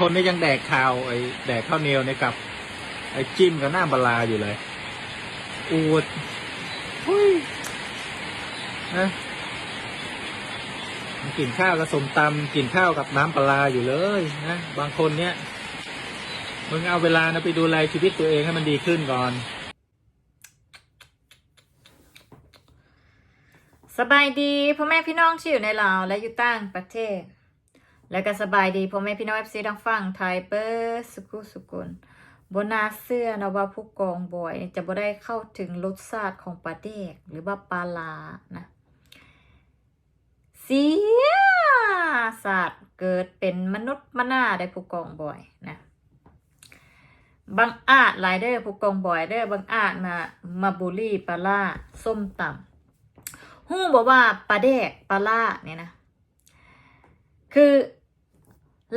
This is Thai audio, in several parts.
คนนี่ยังแดกข้าวไอ้แดกข้าวเหนียวเนี่ยกับ ไอ้จิ้มกับหน้าปลาร้าอยู่เลยอูดหุ้ยนะกินข้าวกับสมตำกินข้าวกับน้ำปลาร้าอยู่เลยนะบางคนเนี้ยมึงเอาเวลานะไปดูแลชีวิตตัวเองให้มันดีขึ้นก่อน สบายดีพ่อแม่พี่น้องที่อยู่ในลาวและอยู่ต่างประเทศ และก็สบายดีพ่อแม่พี่น้องเอฟซีดังฟังไทยเปอร์สกุสกุลบนาเสื้อนะว่าผู้กองบอยจะบ่ได้เข้าถึงรสชาติของปลาเด็กหรือว่าปลาลานะเสียศาสตร์เกิดเป็นมนุษย์มนาได้ผู้กองบอยนะบางอาจหลายเด้อผู้กองบอยเด้อบางอาจมามาบูลลี่ปลาล่าส้มตำฮู้บอกว่าปลาแดกปลาล่าเนี่ยนะคือ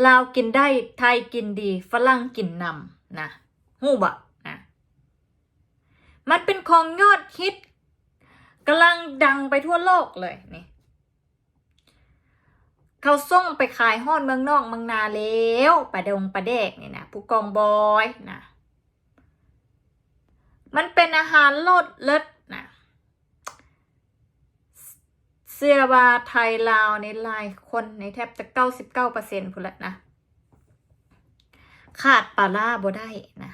ลาวกินได้ไทยกินดี ฝรั่งกินนำนะฮู้บะนะมันเป็นของยอดฮิตกำลังดังไปทั่วโลกเลยนี่เขาส่งไปขายฮอดเมืองนอกเมืองนาแล้วปลาดงปลาแดกนี่นะผู้กองบอยนะมันเป็นอาหารโลดเลิศนะ เสื้อว่าไทยลาวในลายคนในแทบจะเก้าสิบเก้าเปอร์เซ็นต์พุ่นละนะขาดปลาล่าบ่ได้นะ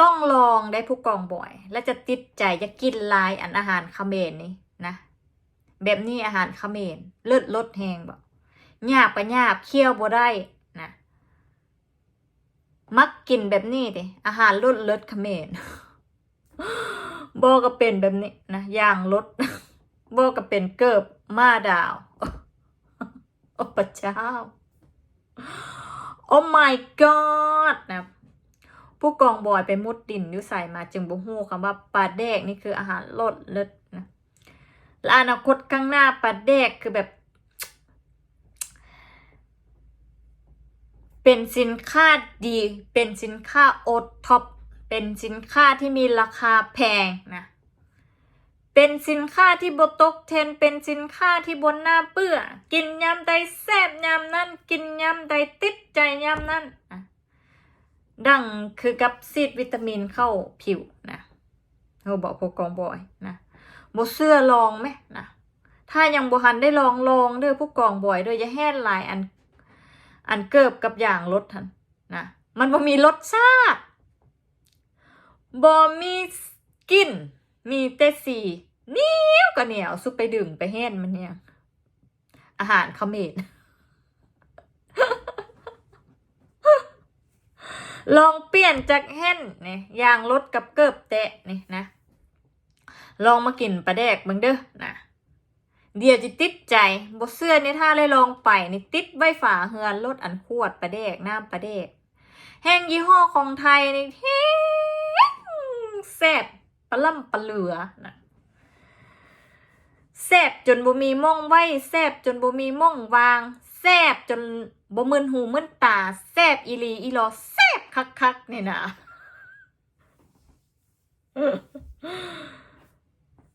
ต้องลองได้ผู้กองบ่อย และจะติดใจจะกินลายอันอาหารเขมรนี่นะ แบบนี้อาหารเขมรเลิศลดแหงบอกหยาบปะหยาบเคี่ยวบ่ได้นะมักกินแบบนี้ดิอาหารลดเลิศเขมรบอก็เป็นแบบนี้นะย่างร สบอก็เป็นเกิบมาดาว โอ้พระเจ้า โอ้ my god นะผู้กองบอยไปมุดดินอยุใส่มาจึงบ่ฮู้คำว่าปลาแดกนี่คืออาหารลดเลิศนะและอนาคตข้างหน้าปลาแดกคือแบบ เป็นสินค้าดี เป็นสินค้าโอท็อปเป็นสินค้าที่มีราคาแพงนะ เป็นสินค้าที่บตกเทนเป็นสินค้าที่บนหน้าเปื้อ กินยำใดแซ่บยำนั่นกินยำใดติดใจยำนั่นอะดังคือกับซีดวิตามินเข้าผิวนะเขาบอกพวกกองบอยนะโบเสื้อลองไหมนะถ้ายังบหันได้ลองลองเด้อผู้กองบ่อยเด้ออย่าแห่นลายอัน อันเกิบกับอย่างรสทันนะมันบ่มีรสชาติบ่มีกลิ่นมีแต่สี เหนียวก็เหนียวสุดไปดึงไปแห่นมันเนี่ย อาหารเขมรลองเปลี่ยนจากแห่นเนี่ยยางรสกับเกิบแตะนี่นะ ลองมากินปลาแดกบิ่งเด้อนะเดี๋ยวจะติดใจบ่เสื้อนี่ถ้าเลยลองไปนี่ติดใบฝาเฮือนรถอันขวดปลาแดกน้ำปลาแดก แห้งยี่ห้อของไทยนี่แห้งแซ่บปลาล่ำปลาเหลือนะ แซ่บจนบ่มีม่องไว้แซ่บจนบ่มีม่องวางแซ่บจนบ่มึนหูมึนตาแซ่บอีลีอีหลอแซ่บคักๆนี่นะ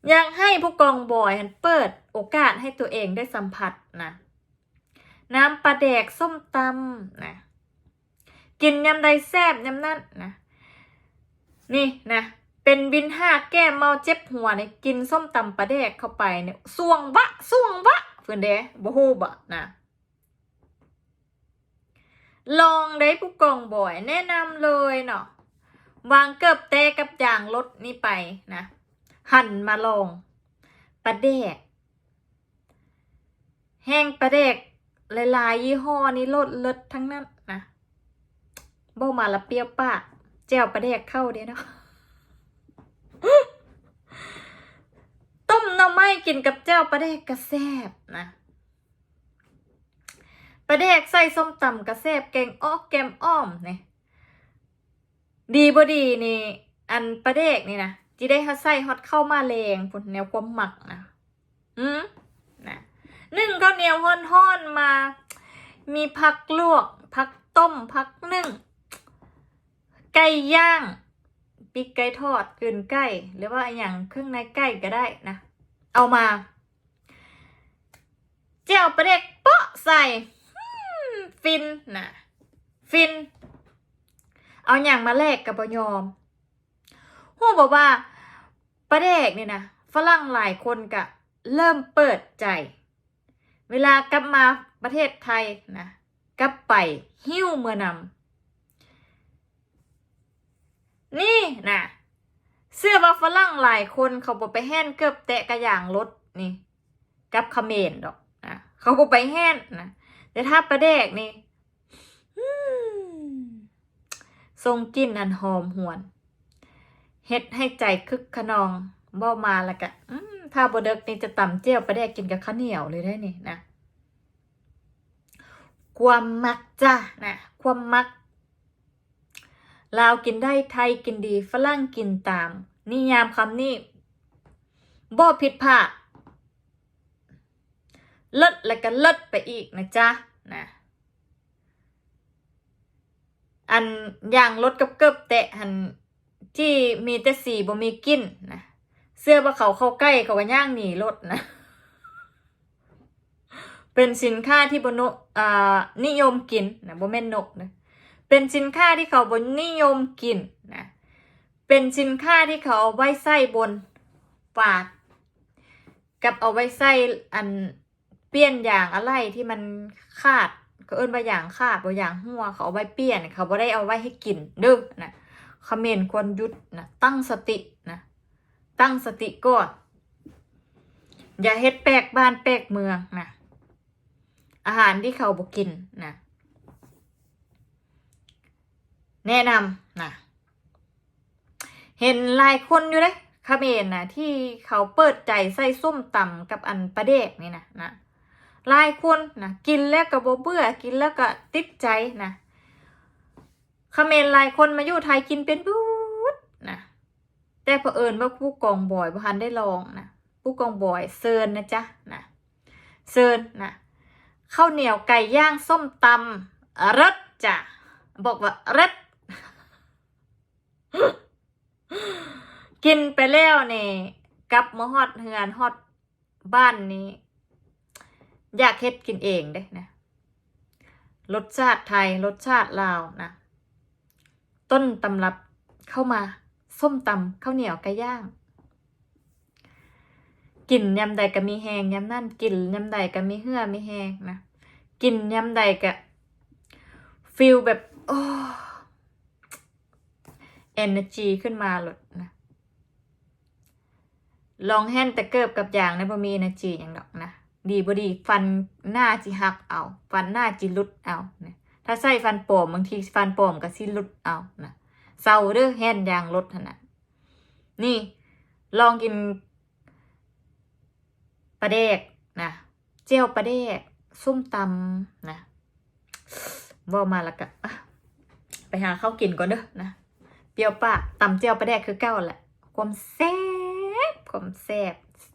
อยากให้ผู้กองบอยหันเปิดโอกาสให้ตัวเองได้สัมผัสนะน้ำปลาแดกส้มตำนะกินยำใดแซบยำนั่นนะนี่นะ เป็นบินห้าแก้เมาเจ็บหัวเนี่ยกินส้มตำปลาแดกเข้าไปเนี่ยสวงวะสวงวะเพื่อนเด้บ่ฮู้บะนะลองได้ผู้กองบ่อยแนะนำเลยเนาะวางเกือบเตะกับยางรถนี่ไปนะหั่นมาลองปลาแดก แห้งปลาแดกหลายๆยี่ห้อนี้ลดเลิศทั้งนั้นนะบ่มาละเปรี้ยวปากแจ่วปลาแดกเข้าเด้เนาะ ต้มหน่อ ไม้กินกับแจ่วปลาแดกกระแซบนะปลาแดกใส่ส้มตำกระแซบแกงอ้อแกมอ้อมเนี่ยดีบ่ดีนี่ อันปลาแดกนี่นะจีได้ฮัใส่ฮอตเข้ามาแรงผลแนวความหมักนะอืมนะนึ่งข้าวเหนียวห้อนๆมา มีผักลวกผักต้มผักนึ่ง ไก่ย่าง ปีกไก่ทอดกลืนไก่ หรือว่าอย่างเครื่องในไก่ก็ได้นะ เอามา เจียวปลาเด็กเปาะใส่ฟินนะฟิน เอาอย่างมาแลกกับบยอมฮู้บอกว่าประเดกเนี่ยนะฝรั่งหลายคนกะเริ่มเปิดใจ เวลากลับมาประเทศไทยนะกลับไปหิ้วเมื่อนำนี่นะ เสื้อว่าฝรั่งหลายคนเขาบอกไปแห่นเกือบแตะกระย่างรถนี่ กับเขมรดอกนะเขาบอกไปแห่นนะแต่ถ้าประเดกนี่อืมทรงกินอันหอมหวนเฮ็ดให้ใจคึกขนองบ่มาแล้วก็อืมถ้าบ่เด็กนี่จะตำเจียวประเดกกินกับข้าวเหนียวเลยได้นี่นะความมักจ้ะนะความมัก ลาวกินได้ไทยกินดีฝรั่งกินตาม นิยามคำนี้บ่ผิดพลาดเลิศและก็เลิศไปอีกนะจ๊ะนะอันอย่างรถกับเกิบแตะหันที่มีแต่สีบ่มีกินนะเสื้อว่เขาเข้าใกล้เขาก็ย่างหนีรถนะ เป็นสินค้าที่บนอ่านิยมกินนะบ่แม่นนกนะ เป็นสินค้าที่เขาบนนิยมกินนะเป็นสินค้าที่เขาเอาไว้ใส่บนปาก กับเอาไว้ใส่อันเปลี่ยนอย่างอะไรที่มันขาดเขาเอิ้นว่าอย่างขาดว่าอย่างหัวเขาเอาไว้เปลี่ยน เขาบ่ได้เอาไว้ให้กินเด้อนะคอมเขมรควรหยุดนะตั้งสตินะตั้งสติก่อนอย่าเฮ็ดแปลกบ้านแปลกเมืองนะอาหารที่เขาบอกกินนะ แนะนำนะเห็นหลายคนอยู่เลยเขมรนะที่เขาเปิดใจใส่ส้มตำกับอันปลาเดกนี่นะนะหลายคนนะกินแล้วก็บ่เบื่อกินแล้วก็ติดใจนะเขมรหลายคนมาอยู่ไทยกินเป็นบูดนะแต่เผอิญว่าผู้กองบอยบ่ทันได้ลองนะผู้กองบอยเซิร์นนะจ๊ะนะเซิร์นนะข้าวเหนียวไก่ย่างส้มตำรสจ้ะบอกว่ารส กินไปแล้วนี่กลับมาฮอดเฮือนฮอดบ้านนี้ อยากเฮ็ดกินเองเด้นะรสชาติไทยรสชาติลาวนะ ต้นตำรับเข้ามา ส้มตำข้าวเหนียวไก่ย่างกินยำใดก็มีแหงยำนั่นกินยำใดก็มีเหื่อมีแหงนะกินยำใดก็ฟิลแบบโอ้ เอเนอร์จีขึ้นมาหลดนะลองแฮนแต่เกิบกับอย่างนะบ่มี energy อย่างดอกนะดีบ่ดีฟันหน้าจิหักเอา ฟันหน้าจิลุดเอานะถ้าใส่ฟันปลอมบางทีฟันปลอมก็สิลุดเอานะเศร้าเด้อแฮนยางรถหั่นะนี่ ลองกินปลาเดกนะเจียวปลาเดกส้มตำนะบ่มาแล้วก็อะไปหาข้าวกินก่อนเด้อนะ เปรี้ยวปะตำเจียวปลาแดกคือเก้าแหละความแซ่บความแซ่บ